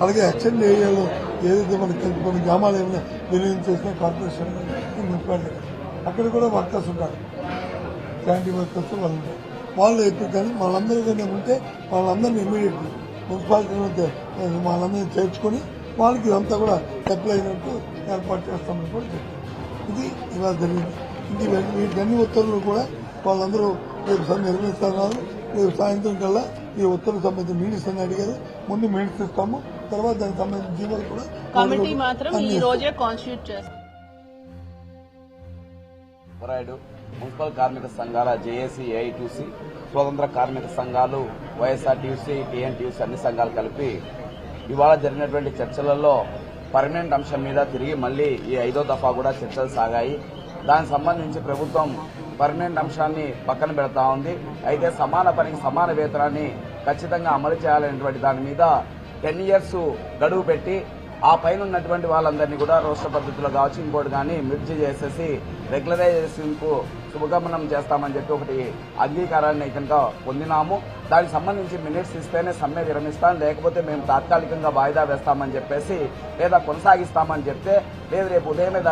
అలాగే అచ్చండి ఏరియాలో ఏదైతే మనకి కొన్ని గ్రామాలు ఏమైనా విలీనం చేసిన కార్పొరేషన్ మున్సిపాలిటీ. అక్కడ కూడా వర్కర్స్ ఉంటారు క్యాంటీ వర్కర్స్ వాళ్ళు ఉంటారు వాళ్ళు ఎప్పుడు కానీ వాళ్ళందరూ కానీ ఉంటే వాళ్ళందరినీ ఇమీడియట్ మున్సిపాలిటీ వాళ్ళందరినీ చేర్చుకొని వాళ్ళకి ఇదంతా కూడా అప్లై అయినట్టు ఏర్పాటు చేస్తామని కూడా చెప్పారు. ఇది ఇలా జరిగింది. ఇది అన్ని ఉత్తర్వులు కూడా వాళ్ళందరూ రేపు సార్ నిర్వహిస్తున్నారు రేపు సాయంత్రం కల్లా ఈ ఉత్తర్వులు సంబంధించిన మీడియస్ అని అడిగారు ముందు మీడియస్ ఇస్తాము. తర్వాత దానికి సంబంధించిన జీవోలు కూడా కమిటీ మాత్రం ఈ రోజే కాన్స్టిట్యూట్ చేస్తారు రాయుడు మున్సిపల్ కార్మిక సంఘాల జేఏసీ ఏఐటీసీ స్వతంత్ర కార్మిక సంఘాలు వైఎస్ఆర్టీసీ టీఎన్టీసీ అన్ని సంఘాలు కలిపి ఇవాళ జరిగినటువంటి చర్చలలో పర్మనెంట్ అంశం మీద తిరిగి మళ్ళీ ఈ ఐదో దఫా కూడా చర్చలు సాగాయి. దానికి సంబంధించి ప్రభుత్వం పర్మనెంట్ అంశాన్ని పక్కన పెడతా ఉంది. అయితే సమాన పనికి సమాన వేతనాన్ని ఖచ్చితంగా అమలు చేయాలనేటువంటి దాని మీద టెన్ ఇయర్స్ గడువు పెట్టి ఆ పైన ఉన్నటువంటి వాళ్ళందరినీ కూడా రోస్టర్ పద్ధతిలో కావచ్చు ఇంకోటి కానీ మిర్చి చేసేసి రెగ్యులరైజేషన్కు శుభగమనం చేస్తామని చెప్పి ఒకటి అంగీకారాన్ని కనుక పొందినాము. దానికి సంబంధించి మినిట్స్ ఇస్తేనే సమ్మె విరమిస్తాం. లేకపోతే మేము తాత్కాలికంగా వాయిదా వేస్తామని చెప్పేసి లేదా కొనసాగిస్తామని చెప్తే లేదు రేపు ఉదయమే